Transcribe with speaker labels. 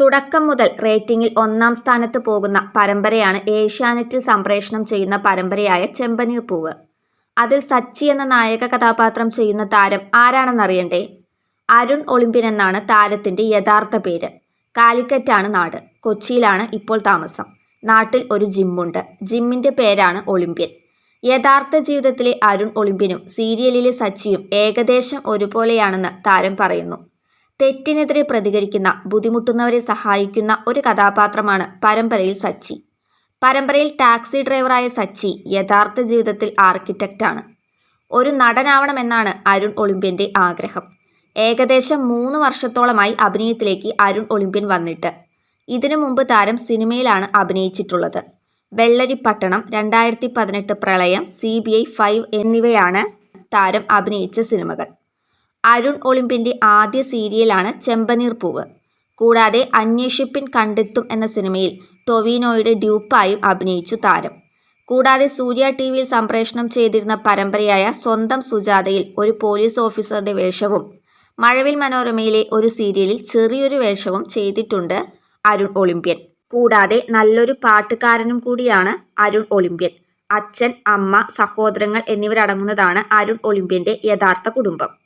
Speaker 1: തുടക്കം മുതൽ റേറ്റിംഗിൽ ഒന്നാം സ്ഥാനത്ത് പോകുന്ന പരമ്പരയാണ് ഏഷ്യാനെറ്റിൽ സംപ്രേഷണം ചെയ്യുന്ന പരമ്പരയായ ചെമ്പനീർ പൂവ്. അതിൽ സച്ചി എന്ന നായക കഥാപാത്രം ചെയ്യുന്ന താരം ആരാണെന്നറിയണ്ടേ? അരുൺ ഒളിമ്പ്യൻ എന്നാണ് താരത്തിന്റെ യഥാർത്ഥ പേര്. കാലിക്കറ്റാണ് നാട്. കൊച്ചിയിലാണ് ഇപ്പോൾ താമസം. നാട്ടിൽ ഒരു ജിമ്മുണ്ട്. ജിമ്മിന്റെ പേരാണ് ഒളിമ്പ്യൻ. യഥാർത്ഥ ജീവിതത്തിലെ അരുൺ ഒളിമ്പ്യനും സീരിയലിലെ സച്ചിയും ഏകദേശം ഒരുപോലെയാണെന്ന് താരം പറയുന്നു. തെറ്റിനെതിരെ പ്രതികരിക്കുന്ന ബുദ്ധിമുട്ടുന്നവരെ സഹായിക്കുന്ന ഒരു കഥാപാത്രമാണ് പരമ്പരയിൽ സച്ചി. പരമ്പരയിൽ ടാക്സി ഡ്രൈവറായ സച്ചി യഥാർത്ഥ ജീവിതത്തിൽ ആർക്കിടെക്റ്റാണ്. ഒരു നടനാവണമെന്നാണ് അരുൺ ഒളിമ്പ്യന്റെ ആഗ്രഹം. ഏകദേശം മൂന്ന് വർഷത്തോളമായി അഭിനയത്തിലേക്ക് അരുൺ ഒളിമ്പ്യൻ വന്നിട്ട്. ഇതിനു മുമ്പ് താരം സിനിമയിലാണ് അഭിനയിച്ചിട്ടുള്ളത്. വെള്ളരിപ്പട്ടണം രണ്ടായിരത്തി പതിനെട്ട് പ്രളയം സി ബി ഐ ഫൈവ് എന്നിവയാണ് താരം അഭിനയിച്ച സിനിമകൾ. അരുൺ ഒളിമ്പിന്റെ ആദ്യ സീരിയലാണ് ചെമ്പനീർ പൂവ്. കൂടാതെ അന്വേഷിപ്പിൻ കണ്ടെത്തും എന്ന സിനിമയിൽ ടൊവിനോയുടെ ഡ്യൂപ്പായും അഭിനയിച്ചു താരം. കൂടാതെ സൂര്യ ടി വിയിൽ സംപ്രേഷണം ചെയ്തിരുന്ന പരമ്പരയായ സ്വന്തം സുജാതയിൽ ഒരു പോലീസ് ഓഫീസറുടെ വേഷവും മഴവിൽ മനോരമയിലെ ഒരു സീരിയലിൽ ചെറിയൊരു വേഷവും ചെയ്തിട്ടുണ്ട് അരുൺ ഒളിമ്പ്യൻ. കൂടാതെ നല്ലൊരു പാട്ടുകാരനും കൂടിയാണ് അരുൺ ഒളിമ്പ്യൻ. അച്ഛൻ അമ്മ സഹോദരങ്ങൾ എന്നിവരടങ്ങുന്നതാണ് അരുൺ ഒളിമ്പ്യന്റെ യഥാർത്ഥ കുടുംബം.